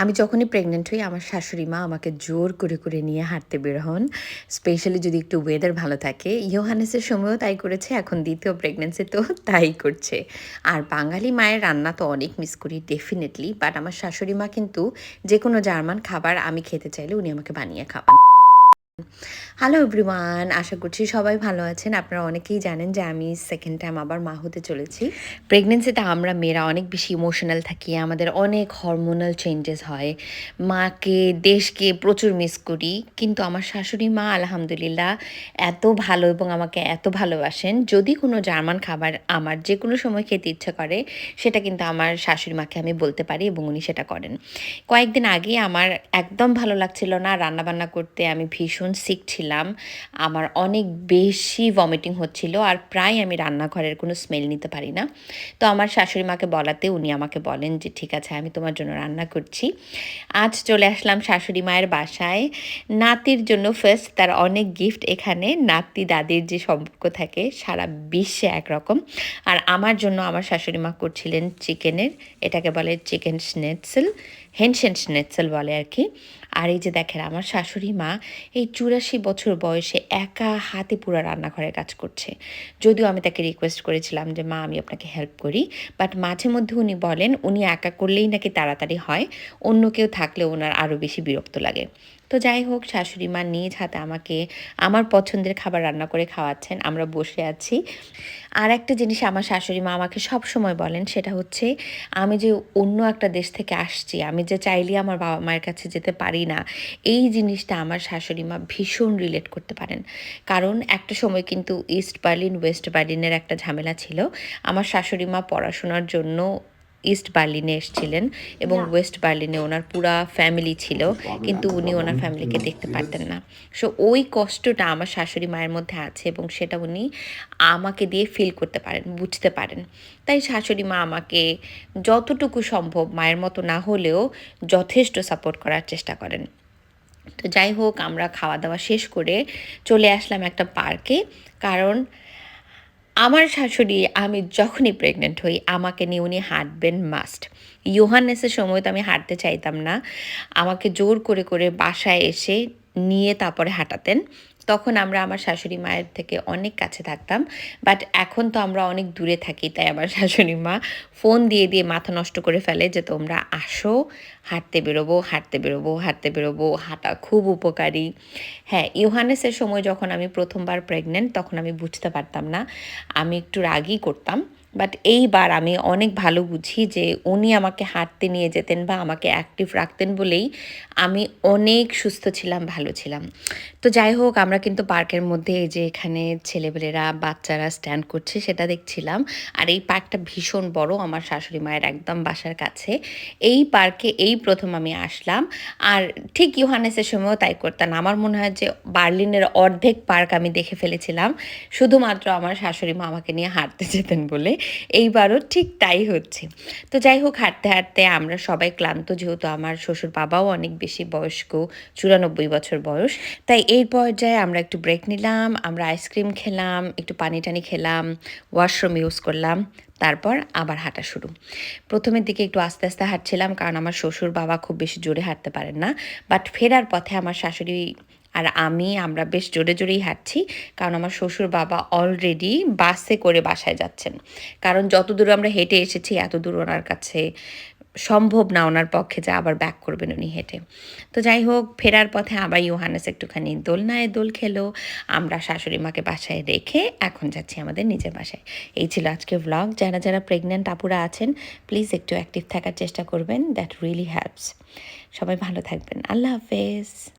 আমি যখনই প্রেগনেন্ট হই, আমার শাশুড়ি মা আমাকে জোর করে করে নিয়ে হাঁটতে বের হন। স্পেশালি যদি একটু ওয়েদার ভালো থাকে, ইয়োহানেসের সময়ও তাই করেছে, এখন দ্বিতীয় প্রেগনেন্সি তো তাই করছে। আর বাঙালি মায়ের রান্না তো অনেক মিস করি ডেফিনেটলি বাট আমার শাশুড়ি মা কিন্তু যে কোনো জার্মান খাবার আমি খেতে চাইলে উনি আমাকে বানিয়ে খাওয়ান। হ্যালো এভরিওয়ান আশা করছি সবাই ভালো আছেন। আপনারা অনেকেই জানেন যে আমি সেকেন্ড টাইম আবার মা হতে চলেছি। প্রেগনেন্সিতে আমরা মেয়েরা অনেক বেশি ইমোশনাল থাকি। আমাদের অনেক হরমোনাল চেঞ্জেস হয়। মাকে, দেশকে প্রচুর মিস করি। কিন্তু আমার শাশুড়ি মা, আলহামদুলিল্লাহ, এত ভালো এবং আমাকে এত ভালোবাসেন। যদি কোনো জার্মান খাবার আমার যে কোনো সময় খেতে ইচ্ছা করে, সেটা কিন্তু আমার শাশুড়ি মাকে আমি বলতে পারি এবং উনি সেটা করেন। কয়েকদিন আগে আমার একদম ভালো লাগছিল না। রান্নাবান্না করতে আমি ভীষণ সিক ছিলাম। আমার অনেক বেশি ভমিটিং হচ্ছিল আর প্রায় আমি রান্নাঘরের কোনো স্মেল নিতে পারি না। তো আমার শাশুড়ি মাকে বলাতে উনি আমাকে বলেন যে, ঠিক আছে, আমি তোমার জন্য রান্না করছি। আজ চলে আসলাম শাশুড়ি মায়ের বাসায়। নাতির জন্য ফার্স্ট তার অনেক গিফট এখানে। নাতি, দাদির যে সম্পর্ক থাকে, সারা বিশ্বে একরকম। আর আমার জন্য আমার শাশুড়ি মা করছিলেন চিকেনের, এটাকে বলে চিকেন স্নেটসেল হেনসেন স্নেটসেল বলে আর কি। আর এই যে দেখেন, আমার শাশুড়ি মা এই চুরাশি বছর বয়সে একা হাতে পুরো রান্নাঘরে কাজ করছে। যদিও আমি তাকে রিকোয়েস্ট করেছিলাম যে, মা, আমি আপনাকে হেল্প করি। বাট মাঝে মধ্যে উনি বলেন, উনি একা করলেই নাকি তাড়াতাড়ি হয়। অন্য কেউ থাকলে ওনার আরও বেশি বিরক্ত লাগে। তো যাই হোক, শাশুড়ি মা নিজ হাতে আমাকে আমার পছন্দের খাবার রান্না করে খাওয়াচ্ছেন, আমরা বসে আছি। আর একটা জিনিস আমার শাশুড়ি মা আমাকে সব সময় বলেন, সেটা হচ্ছে আমি যে অন্য একটা দেশ থেকে আসছি, আমি যে চাইলে আমার বাবা মায়ের কাছে যেতে পারি না, এই জিনিসটা আমার শাশুড়ি মা ভীষণ রিলেট করতে পারেন। কারণ একটা সময় কিন্তু ইস্ট বার্লিন ওয়েস্ট বার্লিনের একটা ঝামেলা ছিল, আমার শাশুড়ি মা পড়াশোনার জন্য ইস্ট বার্লিনে এসেছিলেন এবং ওয়েস্ট বার্লিনে ওনার পুরা ফ্যামিলি ছিল কিন্তু উনি ওনার ফ্যামিলিকে দেখতে পারতেন না। সো ওই কষ্টটা আমার শাশুড়ি মায়ের মধ্যে আছে এবং সেটা উনি আমাকে দিয়ে ফিল করতে পারেন বুঝতে পারেন। তাই শাশুড়ি মা আমাকে যতটুকু সম্ভব মায়ের মতো না হলেও যথেষ্ট সাপোর্ট করার চেষ্টা করেন। তো যাই হোক আমরা খাওয়া দাওয়া শেষ করে চলে আসলাম একটা পার্কে কারণ আমার শাশুড়ি, আমি যখনই প্রেগনেন্ট হই, আমাকে নিয়ে উনি হাঁটবেন মাস্ট ইউহানেসের সময় তো আমি হাঁটতে চাইতাম না। আমাকে জোর করে করে বাসায় এসে নিয়ে তারপরে হাঁটাতেন। তখন আমরা আমার শাশুড়ি মায়ের থেকে অনেক কাছে থাকতাম বাট এখন তো আমরা অনেক দূরে থাকি, তাই আমার শাশুড়ি মা ফোন দিয়ে দিয়ে মাথা নষ্ট করে ফেলে যে তোমরা আসো, হাঁটতে বেরোবো হাঁটতে বেরোবো হাঁটতে বেরোবো, হাঁটা খুব উপকারী। হ্যাঁ ইউহানেসের সময় যখন আমি প্রথমবার প্রেগনেন্ট তখন আমি বুঝতে পারতাম না, আমি একটু রাগই করতাম বাট এইবার আমি অনেক ভালো বুঝি যে উনি আমাকে হাঁটতে নিয়ে যেতেন বা আমাকে অ্যাক্টিভ রাখতেন বলেই আমি অনেক সুস্থ ছিলাম, ভালো ছিলাম। তো যাই হোক, আমরা কিন্তু পার্কের মধ্যে এই যে এখানে ছেলেবেলেরা বাচ্চারা স্ট্যান্ড করছে সেটা দেখছিলাম। আর এই পার্কটা ভীষণ বড়, আমার শাশুড়ি মায়ের একদম বাসার কাছে। এই পার্কে এই প্রথম আমি আসলাম। আর ঠিক ইউহানেসের সময়ও তাই করতাম। আমার মনে হয় যে বার্লিনের অর্ধেক পার্ক আমি দেখে ফেলেছিলাম। শুধুমাত্র আমার শাশুড়ি মা আমাকে নিয়ে হাঁটতে যেতেন বলে। এইবারও ঠিক তাই হচ্ছে। তো যাই হোক হাঁটতে হাঁটতে আমরা সবাই ক্লান্ত, যেহেতু আমার শ্বশুর বাবাও অনেক বেশি বয়স্ক, চুরানব্বই বছর বয়স। তাই এই পর্যায়ে আমরা একটু ব্রেক নিলাম, আমরা আইসক্রিম খেলাম, একটু পানি টানি খেলাম ওয়াশরুম ইউজ করলাম, তারপর আবার হাঁটা শুরু। প্রথমের দিকে একটু আস্তে আস্তে হাঁটছিলাম, কারণ আমার শ্বশুর বাবা খুব বেশি জোরে হাঁটতে পারেন না। বাট ফেরার পথে আমার শাশুড়ি আর আমি, আমরা বেশ জোরে জোরেই হাঁটছি, কারণ আমার শ্বশুর বাবা অলরেডি বাসে করে বাসায় যাচ্ছেন। কারণ যত দূর আমরা হেঁটে এসেছি, এত দূর ওনার কাছে সম্ভব না ওনার পক্ষে যে আবার ব্যাক করবেন উনি হেঁটে। তো যাই হোক, ফেরার পথে আবার ইউহানেস একটুখানি দোলনায় দোল খেলো। আমরা শাশুড়ি মাকে বাসায় রেখে এখন যাচ্ছি আমাদের নিজের বাসায়। এই ছিল আজকে ব্লগ যারা যারা প্রেগনেন্ট আপুরা আছেন প্লিজ একটু অ্যাক্টিভ থাকার চেষ্টা করবেন। দ্যাট রিয়েলি হেল্পস সবাই ভালো থাকবেন। আল্লাহ হাফেজ।